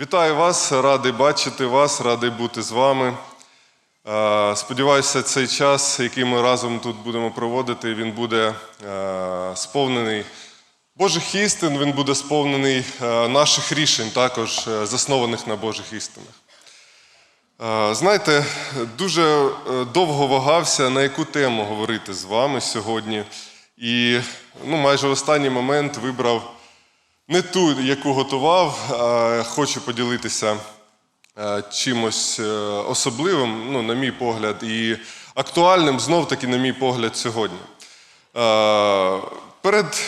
Вітаю вас, радий бачити вас, радий бути з вами. Е, Сподіваюся, цей час, який ми разом тут будемо проводити, він буде е, сповнений Божих істин, він буде сповнений е, наших рішень, також заснованих на Божих істинах. Знаєте, дуже довго вагався, на яку тему говорити з вами сьогодні. І ну, майже в останній момент вибрав не ту, яку готував, хочу поділитися е, чимось е, особливим, ну, на мій погляд, і актуальним знов-таки, на мій погляд, сьогодні. Е, Перед,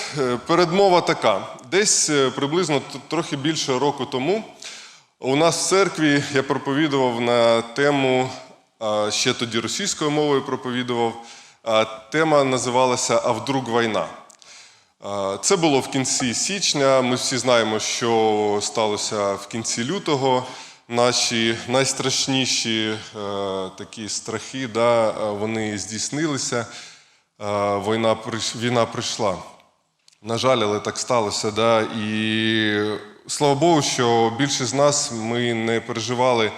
передмова така. Десь приблизно трохи більше року тому у нас в церкві я проповідував на тему, ще тоді російською мовою проповідував. Тема називалася А війна. Це було в кінці січня. Ми всі знаємо, що сталося в кінці лютого. Наші найстрашніші е, такі страхи, да, вони здійснилися. Е, Війна, війна прийшла. На жаль, але так сталося. Да? І слава Богу, що більшість з нас ми не переживали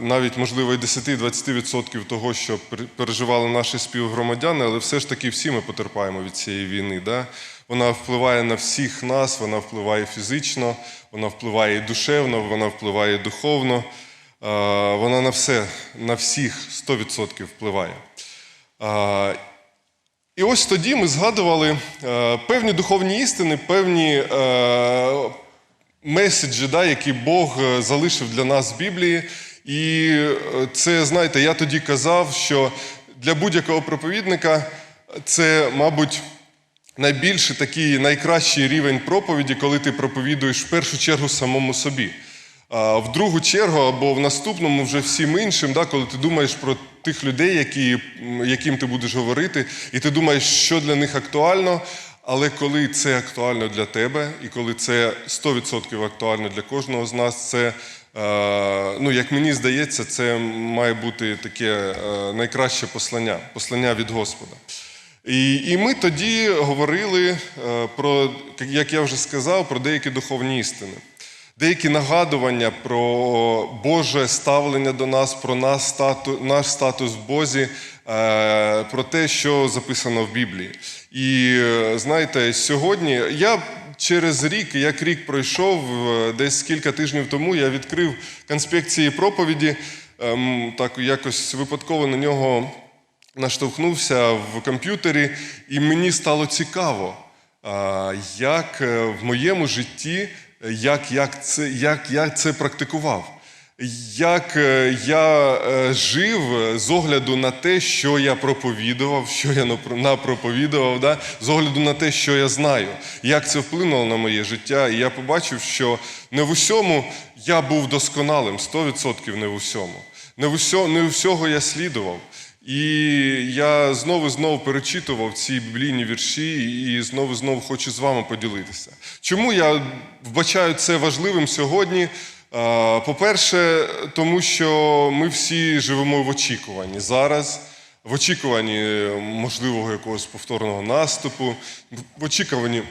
навіть, можливо, і 10-20% того, що переживали наші співгромадяни, але все ж таки всі ми потерпаємо від цієї війни. Да? Вона впливає на всіх нас, вона впливає фізично, вона впливає душевно, вона впливає духовно. Е, Вона на все, на всіх 100% впливає. Е, і ось тоді ми згадували е, певні духовні істини, певні е, меседжі, да, які Бог е, залишив для нас в Біблії. І е, це, знаєте, я тоді казав, що для будь-якого проповідника це, мабуть, найбільший такий найкращий рівень проповіді, коли ти проповідуєш в першу чергу самому собі. А в другу чергу або в наступному вже всім іншим, да, коли ти думаєш про тих людей, які, яким ти будеш говорити, і ти думаєш, що для них актуально. Але коли це актуально для тебе, і коли це 100% актуально для кожного з нас, це, е, ну, як мені здається, це має бути таке е, найкраще послання, послання від Господа. І, і ми тоді говорили е, про, як я вже сказав, про деякі духовні істини, деякі нагадування про Боже ставлення до нас, про нас, стату, наш статус в Бозі, про те, що записано в Біблії. І е, знаєте, сьогодні я через рік, як рік пройшов, е, десь кілька тижнів тому я відкрив конспект цієї проповіді, ем, так якось випадково на нього наштовхнувся в комп'ютері, і мені стало цікаво, як е, в моєму житті, е, як, як, це, як я це практикував. Як е, я е, жив з огляду на те, що я проповідував, що я напро- напроповідував, да? з огляду на те, що я знаю, як це вплинуло на моє життя. І я побачив, що не в усьому я був досконалим, 100% не в усьому. Не в усьо- не всього я слідував. І я знову знову перечитував ці біблійні вірші і знову знову хочу з вами поділитися. Чому я вбачаю це важливим сьогодні? А, По-перше, тому що ми всі живемо в очікуванні зараз, в очікуванні можливого якогось повторного наступу, в очікуванні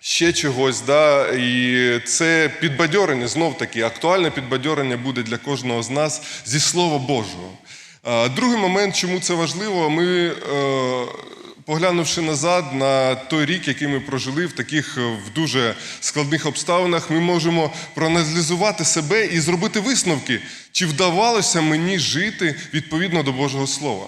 ще чогось. Да? І це підбадьорення, знов таки, актуальне підбадьорення буде для кожного з нас зі Слова Божого. Другий момент, чому це важливо, ми, е, поглянувши назад на той рік, який ми прожили в таких е, в дуже складних обставинах, ми можемо проаналізувати себе і зробити висновки, чи вдавалося мені жити відповідно до Божого Слова.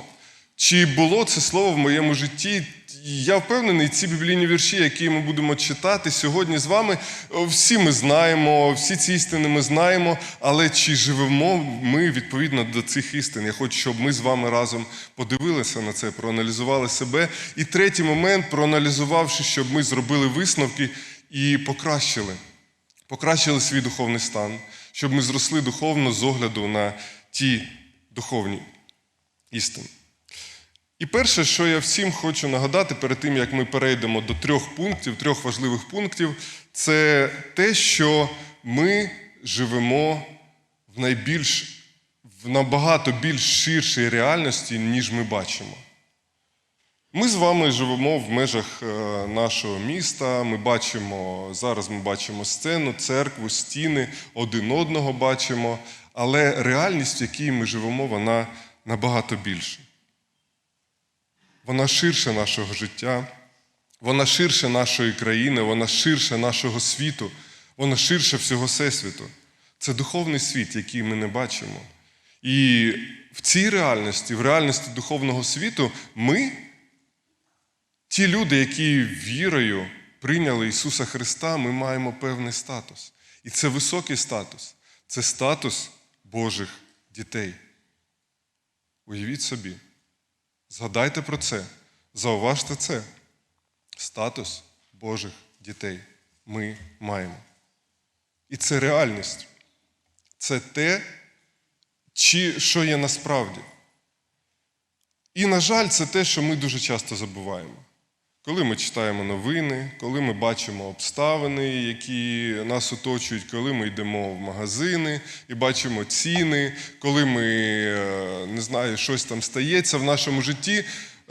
Чи було це слово в моєму житті? Я впевнений, ці біблійні вірші, які ми будемо читати сьогодні з вами, всі ми знаємо, всі ці істини ми знаємо, але чи живемо ми відповідно до цих істин? Я хочу, щоб ми з вами разом подивилися на це, проаналізували себе. І третій момент, проаналізувавши, щоб ми зробили висновки і покращили, покращили свій духовний стан, щоб ми зросли духовно з огляду на ті духовні істини. І перше, що я всім хочу нагадати перед тим, як ми перейдемо до трьох пунктів, трьох важливих пунктів, це те, що ми живемо в найбільш в набагато більш ширшій реальності, ніж ми бачимо. Ми з вами живемо в межах е, нашого міста. Ми бачимо зараз. Ми бачимо сцену, церкву, стіни, один одного бачимо. Але реальність, в якій ми живемо, вона набагато більша. Вона ширше нашого життя, вона ширше нашої країни, вона ширше нашого світу, вона ширше всього всесвіту. Це духовний світ, який ми не бачимо. І в цій реальності, в реальності духовного світу, ми, ті люди, які вірою прийняли Ісуса Христа, ми маємо певний статус. І це високий статус. Це статус Божих дітей. Уявіть собі. Згадайте про це, зауважте це. Статус Божих дітей ми маємо. І це реальність. Це те, чи, що є насправді. І, на жаль, це те, що ми дуже часто забуваємо. Коли ми читаємо новини, коли ми бачимо обставини, які нас оточують, коли ми йдемо в магазини і бачимо ціни, коли ми е, не знаю, щось там стається в нашому житті,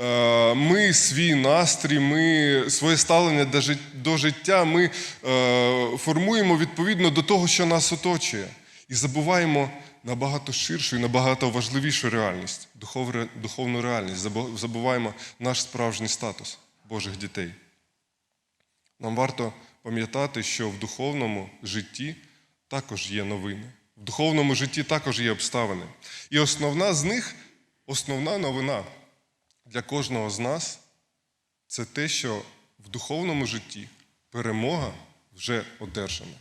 е, ми свій настрій, ми своє ставлення до життя ми е, формуємо відповідно до того, що нас оточує, і забуваємо набагато ширшу і набагато важливішу реальність, духовну реальність. Забу- Забуваємо наш справжній статус Божих дітей. Нам варто пам'ятати, що в духовному житті також є новини. В духовному житті також є обставини. І основна з них, основна новина для кожного з нас це те, що в духовному житті перемога вже одержана.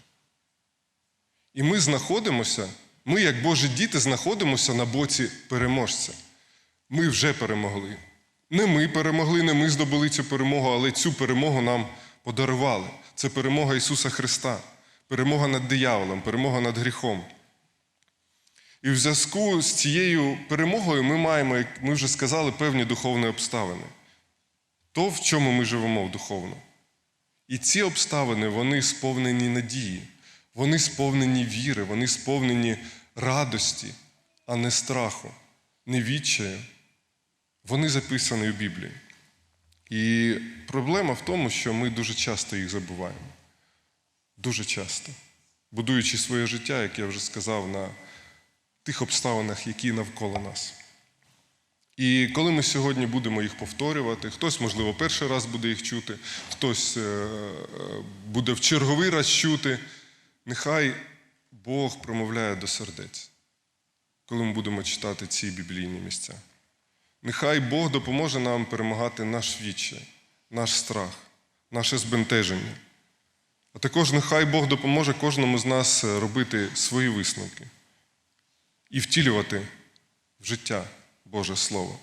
І ми знаходимося, ми, як Божі діти, знаходимося на боці переможця. Ми вже перемогли. Не ми перемогли, не ми здобули цю перемогу, але цю перемогу нам подарували. Це перемога Ісуса Христа, перемога над дияволом, перемога над гріхом. І в зв'язку з цією перемогою ми маємо, як ми вже сказали, певні духовні обставини. То, в чому ми живемо духовно. І ці обставини, вони сповнені надії, вони сповнені віри, вони сповнені радості, а не страху, не відчаю. Вони записані у Біблії. І проблема в тому, що ми дуже часто їх забуваємо. Дуже часто. Будуючи своє життя, як я вже сказав, на тих обставинах, які навколо нас. І коли ми сьогодні будемо їх повторювати, хтось, можливо, перший раз буде їх чути, хтось е, е, буде в черговий раз чути, нехай Бог промовляє до сердець, коли ми будемо читати ці біблійні місця. Нехай Бог допоможе нам перемагати наш відчай, наш страх, наше збентеження. А також нехай Бог допоможе кожному з нас робити свої висновки і втілювати в життя Боже Слово.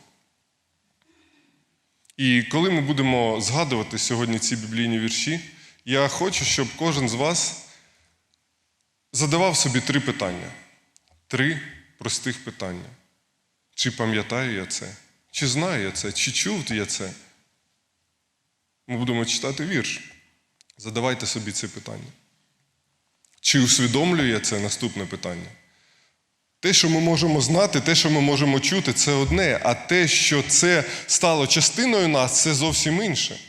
І коли ми будемо згадувати сьогодні ці біблійні вірші, я хочу, щоб кожен з вас задавав собі три питання. Три простих питання. Чи пам'ятаю я це? Чи знаю я це? Чи чув я це? Ми будемо читати вірш. Задавайте собі це питання. Чи усвідомлюю я це наступне питання? Те, що ми можемо знати, те, що ми можемо чути, це одне, а те, що це стало частиною нас, це зовсім інше.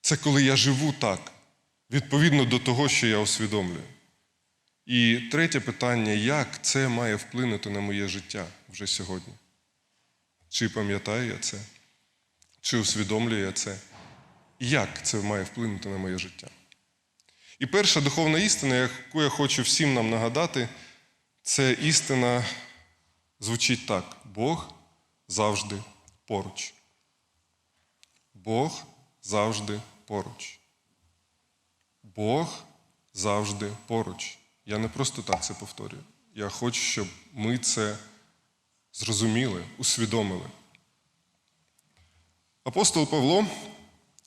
Це коли я живу так, відповідно до того, що я усвідомлюю. І третє питання: як це має вплинути на моє життя вже сьогодні? Чи пам'ятаю я це? Чи усвідомлюю я це? Як це має вплинути на моє життя? І перша духовна істина, яку я хочу всім нам нагадати, це істина звучить так: Бог завжди поруч. Бог завжди поруч. Бог завжди поруч. Я не просто так це повторюю. Я хочу, щоб ми це зрозуміли, усвідомили. Апостол Павло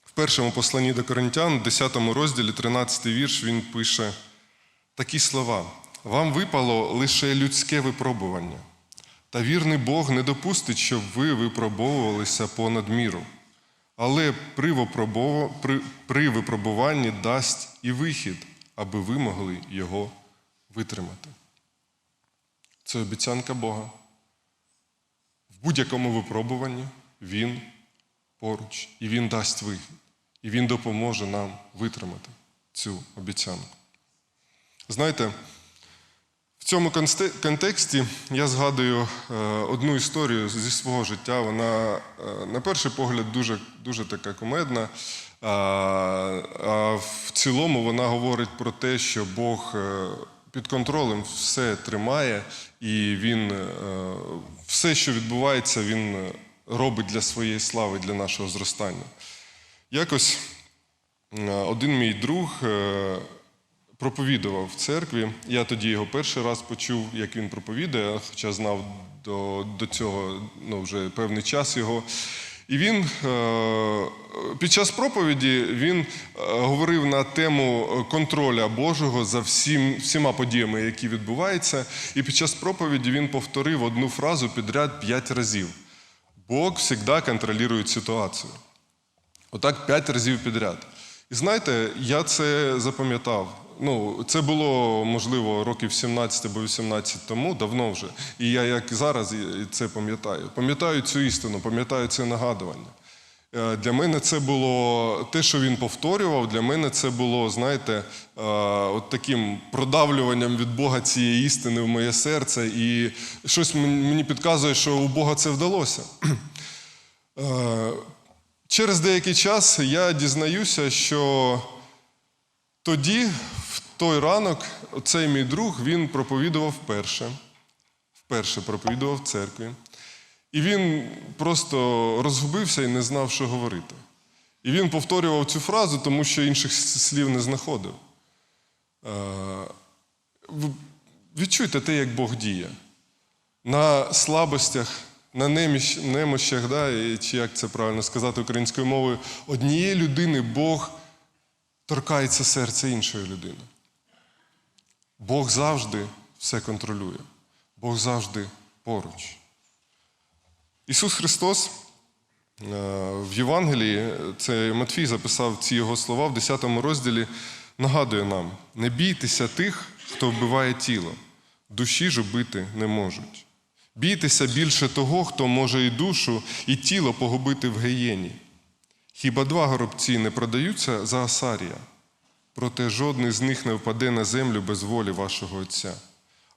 в першому посланні до Коринтян, 10 розділі, 13 вірш, він пише такі слова: Вам випало лише людське випробування, та вірний Бог не допустить, щоб ви випробовувалися понад міру, але при, при... при випробуванні дасть і вихід, аби ви могли його витримати. Це обіцянка Бога. Будь-якому випробуванні Він поруч, і Він дасть вихід, і Він допоможе нам витримати цю обіцянку. Знаєте, в цьому контексті я згадую е, одну історію зі свого життя. Вона, е, на перший погляд, дуже, дуже така кумедна. А, а в цілому вона говорить про те, що Бог е, під контролем все тримає, і Він е, все, що відбувається, Він е, робить для своєї слави, для нашого зростання. Якось е, один мій друг проповідував в церкві. Я тоді його перший раз почув, як він проповідує, хоча знав до, до цього ну, вже певний час його. І він е, під час проповіді він е, говорив на тему контроля Божого за всім, всіма подіями, які відбуваються. І під час проповіді він повторив одну фразу підряд п'ять разів: Бог завжди контролює ситуацію. Отак п'ять разів підряд. І знаєте, я це запам'ятав. Ну, це було, можливо, років 17 або 18 тому, давно вже. І я, як зараз, це пам'ятаю. Пам'ятаю цю істину, пам'ятаю це нагадування. Е, Для мене це було те, що він повторював. Для мене це було, знаєте, е, от таким продавлюванням від Бога цієї істини в моє серце. І щось мені підказує, що у Бога це вдалося. Е, Через деякий час я дізнаюся, що тоді, той ранок, цей мій друг він проповідував вперше. Вперше проповідував в церкві. І він просто розгубився і не знав, що говорити. І він повторював цю фразу, тому що інших слів не знаходив. Е, Відчуйте те, як Бог діє. На слабостях, на немощах, да, чи як це правильно сказати українською мовою, однієї людини Бог торкається серця іншої людини. Бог завжди все контролює. Бог завжди поруч. Ісус Христос е, в Євангелії, це Матфій записав ці його слова в 10 розділі, нагадує нам: не бійтеся тих, хто вбиває тіло, душі ж убити не можуть. Бійтеся більше того, хто може і душу, і тіло погубити в геєні. Хіба два горобці не продаються за Асарія? Проте жодний з них не впаде на землю без волі вашого Отця.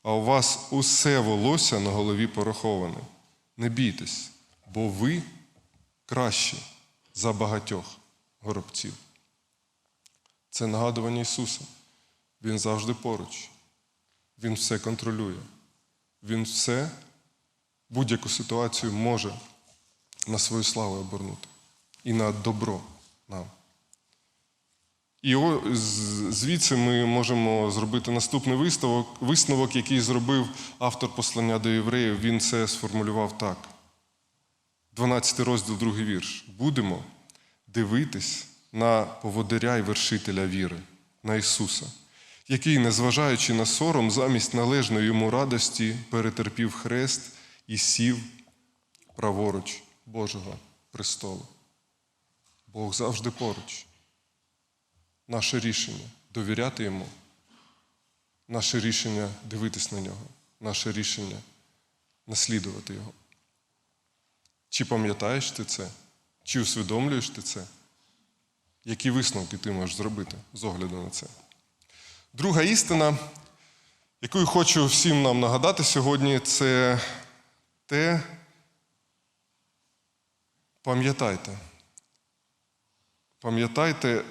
А у вас усе волосся на голові пораховане. Не бійтесь, бо ви кращі за багатьох горобців. Це нагадування Ісуса. Він завжди поруч. Він все контролює. Він все, будь-яку ситуацію може на свою славу обернути і на добро нам. І звідси ми можемо зробити наступний висновок, висновок, який зробив автор послання до євреїв. Він це сформулював так. 12 розділ, другий вірш. Будемо дивитись на поводиря і вершителя віри, на Ісуса, який, незважаючи на сором, замість належної йому радості перетерпів хрест і сів праворуч Божого престолу. Бог завжди поруч. Наше рішення довіряти йому, наше рішення дивитись на нього, наше рішення наслідувати його. Чи пам'ятаєш ти це? Чи усвідомлюєш ти це? Які висновки ти можеш зробити з огляду на це? Друга істина, яку я хочу всім нам нагадати сьогодні, це те, пам'ятайте. Пам'ятайте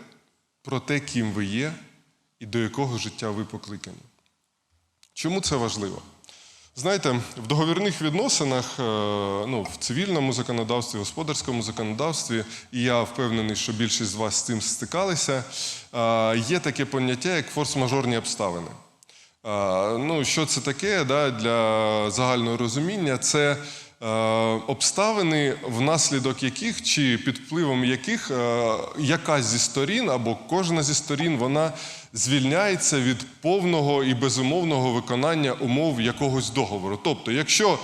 про те, ким ви є і до якого життя ви покликані. Чому це важливо? Знаєте, в договірних відносинах, е, ну, в цивільному законодавстві, господарському законодавстві, і я впевнений, що більшість з вас з цим стикалися, е, є таке поняття, як форс-мажорні обставини. Е, Ну, що це таке да, для загального розуміння? Це обставини, внаслідок яких чи під впливом яких е, якась зі сторін або кожна зі сторін вона звільняється від повного і безумовного виконання умов якогось договору. Тобто, якщо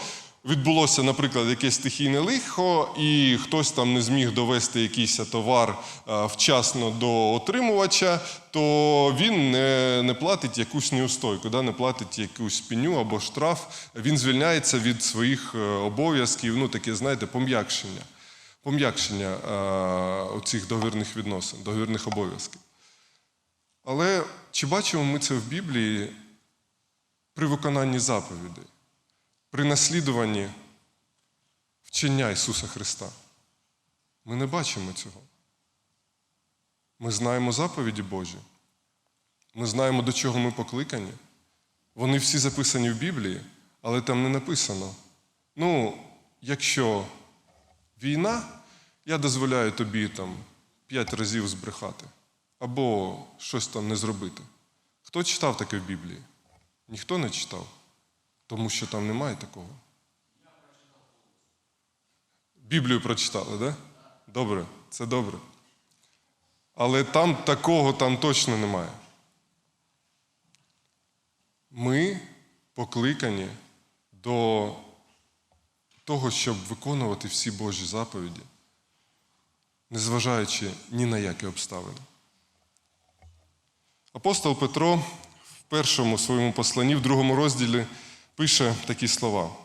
відбулося, наприклад, якесь стихійне лихо, і хтось там не зміг довести якийсь товар е, вчасно до отримувача, то він не, не платить якусь неустойку, да, не платить якусь пеню або штраф. Він звільняється від своїх е, обов'язків, ну таке, знаєте, пом'якшення. пом'якшення е, оцих договірних відносин, договірних обов'язків. Але чи бачимо ми це в Біблії при виконанні заповідей, при наслідуванні вчення Ісуса Христа? Ми не бачимо цього. Ми знаємо заповіді Божі. Ми знаємо, до чого ми покликані. Вони всі записані в Біблії, але там не написано. Ну, якщо війна, я дозволяю тобі там п'ять разів збрехати або щось там не зробити. Хто читав таке в Біблії? Ніхто не читав, тому що там немає такого. Біблію прочитали? Да? Добре, це добре. Але там такого там точно немає. Ми покликані до того, щоб виконувати всі Божі заповіді, незважаючи ні на які обставини. Апостол Петро в першому своєму посланні, в другому розділі, пише такі слова: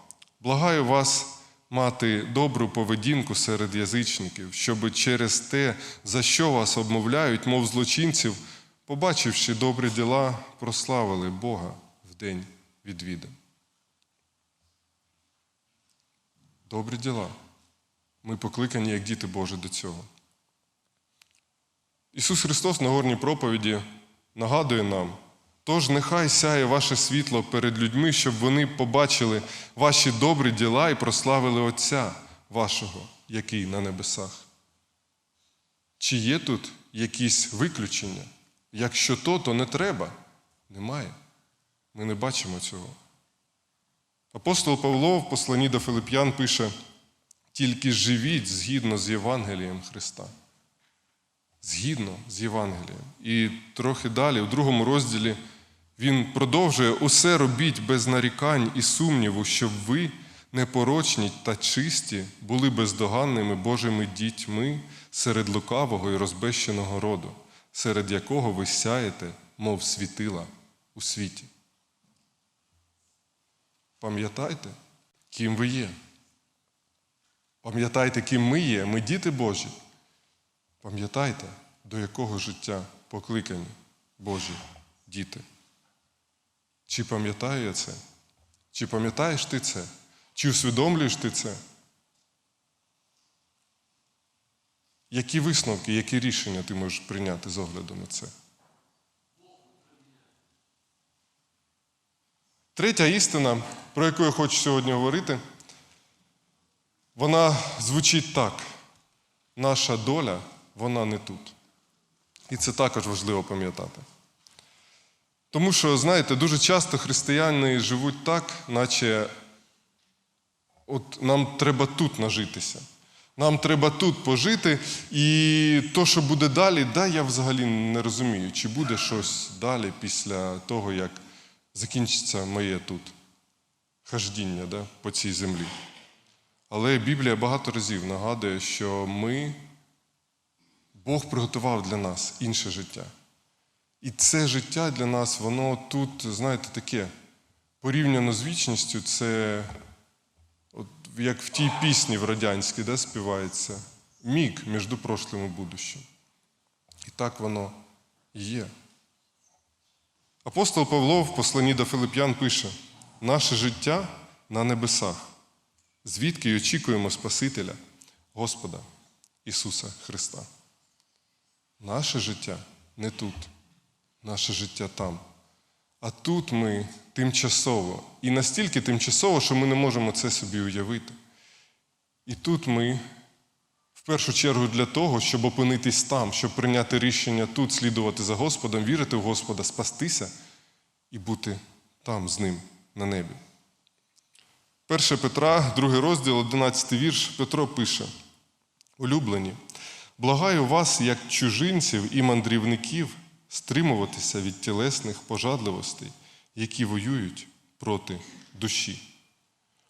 Благаю вас мати добру поведінку серед язичників, щоб через те, за що вас обмовляють, мов злочинців, побачивши добрі діла, прославили Бога в день відвідин. Добрі діла. Ми покликані як діти Божі до цього. Ісус Христос на горній проповіді нагадує нам, тож нехай сяє ваше світло перед людьми, щоб вони побачили ваші добрі діла і прославили Отця вашого, який на небесах. Чи є тут якісь виключення? Якщо то, то не треба. Немає. Ми не бачимо цього. Апостол Павло в посланні до Филип'ян пише: тільки живіть згідно з Євангелієм Христа. Згідно з Євангелієм. І трохи далі, у другому розділі, він продовжує усе робіть без нарікань і сумніву, щоб ви, непорочні та чисті, були бездоганними Божими дітьми серед лукавого і розбещеного роду, серед якого ви сяєте, мов світила у світі. Пам'ятайте, ким ви є. Пам'ятайте, ким ми є, ми діти Божі. Пам'ятайте, до якого життя покликані Божі діти. Чи пам'ятаю я це? Чи пам'ятаєш ти це? Чи усвідомлюєш ти це? Які висновки, які рішення ти можеш прийняти з огляду на це? Третя істина, про яку я хочу сьогодні говорити, вона звучить так: наша доля, вона не тут. І це також важливо пам'ятати. Тому що, знаєте, дуже часто християни живуть так, наче от нам треба тут нажитися. Нам треба тут пожити, і то, що буде далі, да, я взагалі не розумію, чи буде щось далі після того, як закінчиться моє тут хождіння да, по цій землі. Але Біблія багато разів нагадує, що ми, Бог приготував для нас інше життя. І це життя для нас, воно тут, знаєте, таке, порівняно з вічністю, це от як в тій пісні в радянській да, співається, міг між прошлим і будущим. І так воно є. Апостол Павло в посланні до Филип'ян пише: наше життя на небесах, звідки й очікуємо Спасителя, Господа Ісуса Христа. Наше життя не тут, наше життя там. А тут ми тимчасово. І настільки тимчасово, що ми не можемо це собі уявити. І тут ми в першу чергу для того, щоб опинитись там, щоб прийняти рішення тут, слідувати за Господом, вірити в Господа, спастися і бути там з ним на небі. 1 Петра, 2 розділ, 11 вірш, Петро пише: Улюблені, благаю вас, як чужинців і мандрівників, стримуватися від тілесних пожадливостей, які воюють проти душі.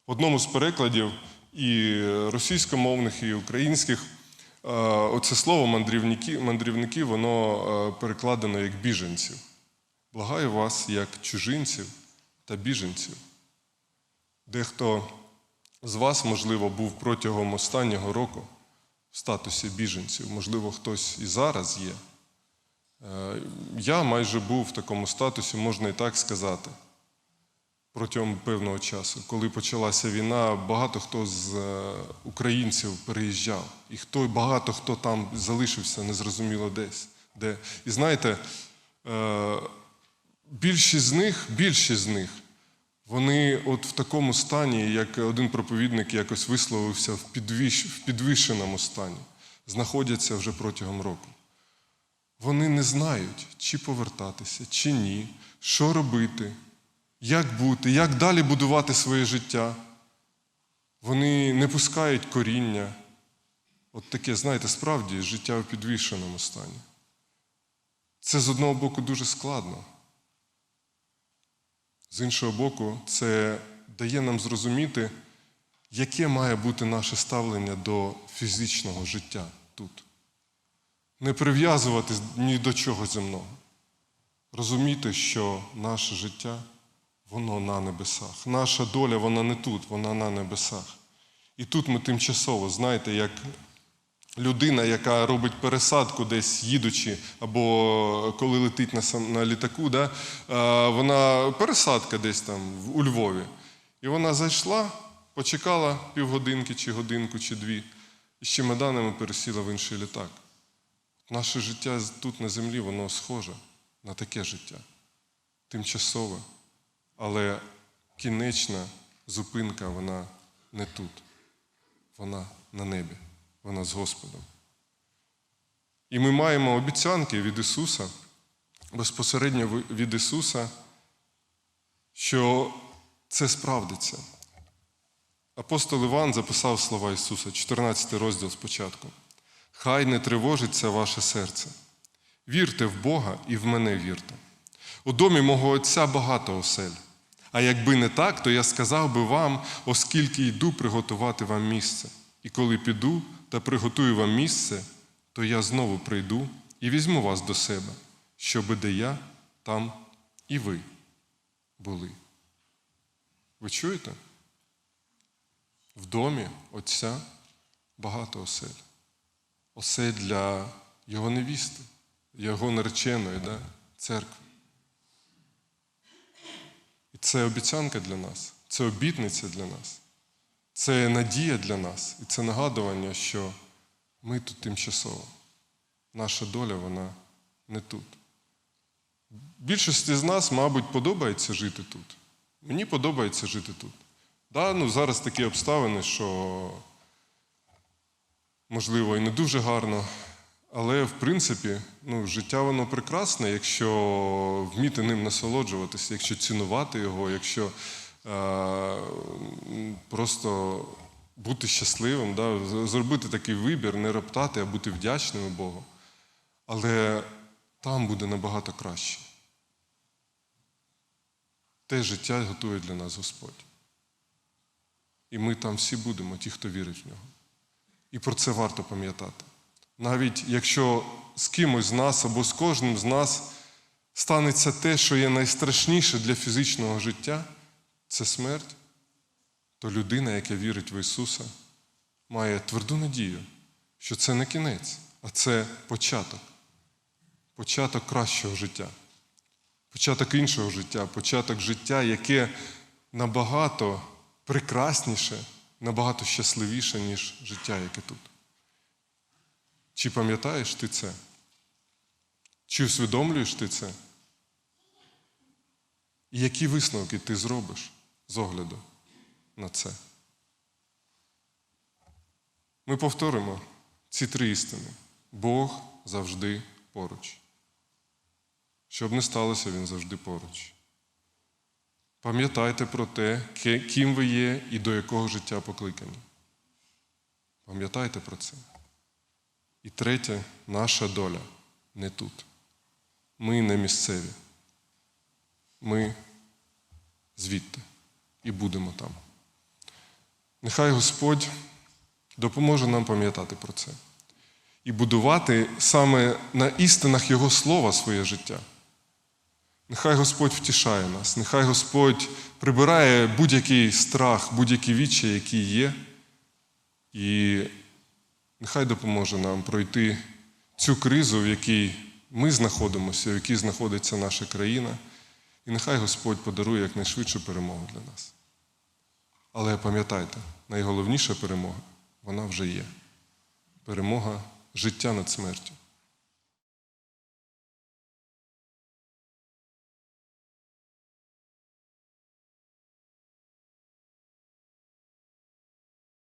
В одному з перекладів і російськомовних, і українських е, оце слово мандрівники, мандрівники воно е, перекладено як біженців. Благаю вас, як чужинців та біженців. Дехто з вас, можливо, був протягом останнього року в статусі біженців. Можливо, хтось і зараз є. Е, Я майже був в такому статусі, можна і так сказати, протягом певного часу. Коли почалася війна, багато хто з е, українців переїжджав, і хто, багато хто там залишився незрозуміло десь. Де. І знаєте, е, більшість з них, більшість з них, вони от в такому стані, як один проповідник якось висловився, в, в підвищеному стані, знаходяться вже протягом року. Вони не знають, чи повертатися, чи ні, що робити, як бути, як далі будувати своє життя. Вони не пускають коріння. От таке, знаєте, справді життя в підвішеному стані. Це з одного боку дуже складно. З іншого боку, це дає нам зрозуміти, яке має бути наше ставлення до фізичного життя тут. Не прив'язуватись ні до чого земного. Розуміти, що наше життя, воно на небесах. Наша доля, вона не тут, вона на небесах. І тут ми тимчасово, знаєте, як людина, яка робить пересадку десь їдучи, або коли летить на, літаку, да, вона пересадка десь там у Львові. І вона зайшла, почекала півгодинки, чи годинку, чи дві, і з чемоданами пересіла в інший літак. Наше життя тут на землі, воно схоже на таке життя. Тимчасове. Але кінечна зупинка, вона не тут. Вона на небі, вона з Господом. І ми маємо обіцянки від Ісуса, безпосередньо від Ісуса, що це справдиться. Апостол Іван записав слова Ісуса, 14 розділ спочатку. Хай не тривожиться ваше серце. Вірте в Бога і в мене вірте. У домі мого Отця багато осель. А якби не так, то я сказав би вам, оскільки йду приготувати вам місце. І коли піду та приготую вам місце, то я знову прийду і візьму вас до себе, щоби де я, там і ви були. Ви чуєте? В домі Отця багато осель. Осель для його невісти, його нареченої да? церкви. І це обіцянка для нас, це обітниця для нас, це надія для нас, і це нагадування, що ми тут тимчасово. Наша доля, вона не тут. Більшості з нас, мабуть, подобається жити тут. Мені подобається жити тут. Да, ну, зараз такі обставини, що можливо і не дуже гарно. Але в принципі, ну, життя воно прекрасне, якщо вміти ним насолоджуватися, якщо цінувати його, якщо е, просто бути щасливим, да, зробити такий вибір, не роптати, а бути вдячними Богу. Але там буде набагато краще. Те життя готує для нас Господь. І ми там всі будемо, ті, хто вірить в нього. І про це варто пам'ятати. Навіть якщо з кимось з нас або з кожним з нас станеться те, що є найстрашніше для фізичного життя, це смерть, то людина, яка вірить в Ісуса, має тверду надію, що це не кінець, а це початок. Початок кращого життя, початок іншого життя, початок життя, яке набагато прекрасніше, набагато щасливіше, ніж життя, яке тут. Чи пам'ятаєш ти це? Чи усвідомлюєш ти це? І які висновки ти зробиш з огляду на це? Ми повторимо ці три істини. Бог завжди поруч. Щоб не сталося, Він завжди поруч. Пам'ятайте про те, ким ви є і до якого життя покликані. Пам'ятайте про це. І третє, наша доля не тут. Ми не місцеві. Ми звідти і будемо там. Нехай Господь допоможе нам пам'ятати про це і будувати саме на істинах Його Слова своє життя. Нехай Господь втішає нас, нехай Господь прибирає будь-який страх, будь-які вічі, які є, і Нехай допоможе нам пройти цю кризу, в якій ми знаходимося, в якій знаходиться наша країна, і нехай Господь подарує якнайшвидшу перемогу для нас. Але пам'ятайте, найголовніша перемога вона вже є перемога життя над смертю.